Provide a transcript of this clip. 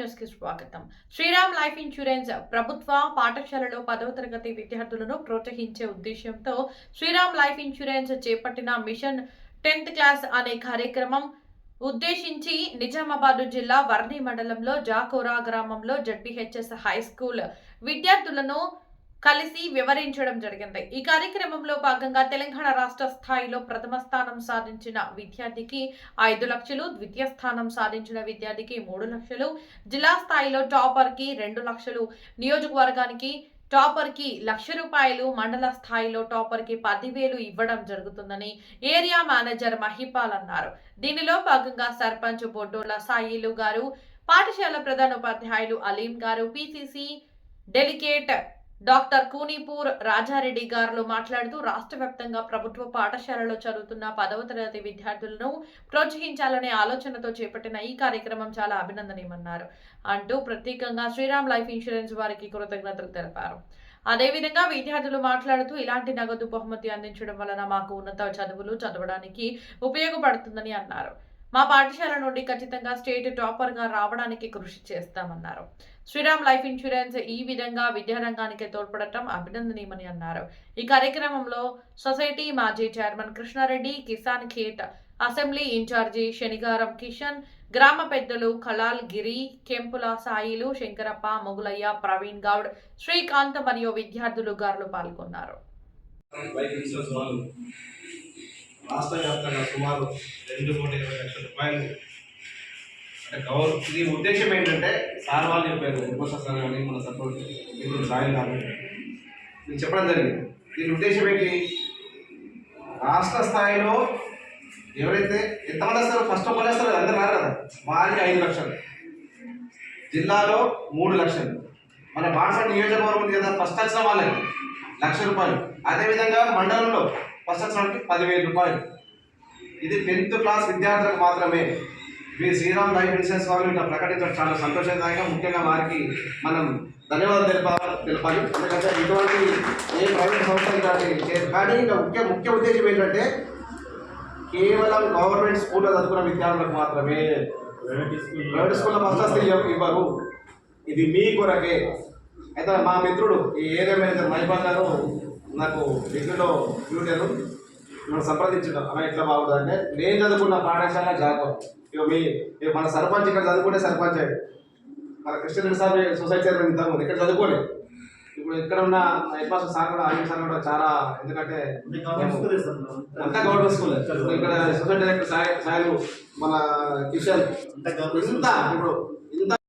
కి స్వాగతం. Sriram life insurance ప్రభుత్వ పాఠశాలలో పదవ తరగతి విద్యార్థులను ప్రోత్సహించే ఉద్దేశంతో శ్రీరామ్ లైఫ్ ఇన్సూరెన్స్ చేపట్టిన మిషన్ టెన్త్ క్లాస్ అనే కార్యక్రమం ఉద్దేశించి నిజామాబాద్ జిల్లా వర్ణి మండలంలో జాకోరా గ్రామంలో జడ్పీహెచ్ఎస్ హై స్కూల్ విద్యార్థులను కలిసి వివరించడం జరిగింది. ఈ కార్యక్రమంలో భాగంగా తెలంగాణ రాష్ట్ర స్థాయిలో ప్రథమ స్థానం సాధించిన విద్యార్థికి ఐదు లక్షలు ద్వితీయ స్థానం సాధించిన విద్యార్థికి మూడు లక్షలు జిల్లా స్థాయిలో టాపర్కి రెండు లక్షలు నియోజకవర్గానికి టాపర్కి లక్ష రూపాయలు మండల స్థాయిలో టాపర్కి పదివేలు ఇవ్వడం జరుగుతుందని ఏరియా మేనేజర్ మహిపాల్ అన్నారు. దీనిలో భాగంగా సర్పంచ్ బొడ్డోల సాయిలు గారు పాఠశాల ప్రధానోపాధ్యాయులు అలీం గారు PCC delegate doctor Kunipur Rajareddy గారు మాట్లాడుతూ రాష్ట్ర వ్యాప్తంగా ప్రభుత్వ పాఠశాలలో చదువుతున్న పదవ తరగతి విద్యార్థులను ప్రోత్సహించాలనే ఆలోచనతో చేపట్టిన ఈ కార్యక్రమం చాలా అభినందనీయమన్నారు. అంటూ ప్రత్యేకంగా శ్రీరామ్ లైఫ్ ఇన్సూరెన్స్ వారికి కృతజ్ఞతలు తెలిపారు. అదేవిధంగా విద్యార్థులు మాట్లాడుతూ ఇలాంటి నగదు బహుమతి అందించడం వలన మాకు ఉన్నత చదువులు చదవడానికి ఉపయోగపడుతుందని అన్నారు. మా పాఠశాల నుండి ఖచ్చితంగా స్టేట్ టాపర్గా రావడానికి కృషి చేస్తామన్నారు. శ్రీరామ్ లైఫ్ ఇన్సూరెన్స్ ఈ విధంగా విద్యారంగానికి తోడ్పడటం అభినందనీయమని అన్నారు. ఈ కార్యక్రమంలో సొసైటీ మాజీ chairman Krishnareddy Kisan Khet assembly incharge Shanigaram Kishan గ్రామ పెద్దలు కలాల్ గిరి కెంపుల సాయిలు శంకరప్ప మొగులయ్య ప్రవీణ్ గౌడ్ శ్రీకాంత్ మరియు విద్యార్థులు గారులు పాల్గొన్నారు. రాష్ట్ర వ్యాప్తంగా సుమారు రెండు కోటి ఇరవై లక్షల రూపాయలు. అంటే గౌరవ ఇది ఉద్దేశం ఏంటంటే సార్ వాళ్ళు చెప్పారు ఉపోష సార్ కానీ మన సపోర్ట్ ఇప్పుడు సాయం కానీ నేను చెప్పడం జరిగింది. దీని ఉద్దేశం ఏంటి? రాష్ట్ర స్థాయిలో ఎవరైతే ఎంతమంది వస్తారో ఫస్ట్ ఆఫ్ ఆల్ వస్తారు అందరు రారు కదా? వారికి ఐదు లక్షలు. జిల్లాలో మూడు లక్షలు. మన బాణస నియోజకవర్గం ఉంది కదా ఫస్ట్ వచ్చిన వాళ్ళకి లక్ష రూపాయలు. అదేవిధంగా మండలంలో వాళ్ళకి పదివేల రూపాయలు. ఇది టెన్త్ క్లాస్ విద్యార్థులకు మాత్రమే. మీ శ్రీరామ్ లైఫ్ ఇన్సూరెన్స్ వాళ్ళు ఇట్లా ప్రకటించడం చాలా సంతోషదాయకం ముఖ్యంగా వారికి మనం ధన్యవాదాలు తెలిపాలి తెలపాలి. ఎందుకంటే ఇటువంటి ఏ ప్రైవేట్ సంస్థలు కానీ చేయరు. కానీ ఇంకా ముఖ్య ముఖ్య ఉద్దేశం ఏంటంటే కేవలం గవర్నమెంట్ స్కూల్లో చదువుకున్న విద్యార్థులకు మాత్రమే. ప్రైవేట్ స్కూల్లో. ఫస్ట్ ఇవ్వరు. ఇది మీ కొరకే. అయితే మా మిత్రుడు ఈ ఏరియా మేనేజర్ మైపాల్ గారు నాకు డిగ్రీలో ట్యూటర్ మనం సంప్రదించడం అలా ఎట్లా బాగుంటుంది అంటే నేను చదువుకున్న పాఠశాల జాగం ఇక మీ మన సర్పంచ్ ఇక్కడ చదువుకుంటే సర్పంచ్ అయ్యాడు. మన కృష్ణ సార్ సొసైటీ చైర్మన్ ముందు ఇక్కడ చదువుకోలే. ఇప్పుడు ఇక్కడ ఉన్న హెడ్ మాస్టర్ సార్ కూడా ఆర్మీ సార్ కూడా చాలా ఎందుకంటే అంతా గవర్నమెంట్ స్కూల్. ఇక్కడ సొసైటీ డైరెక్టర్ సాయి సాయిలు మన కిషన్. ఇంత ఇప్పుడు ఇంత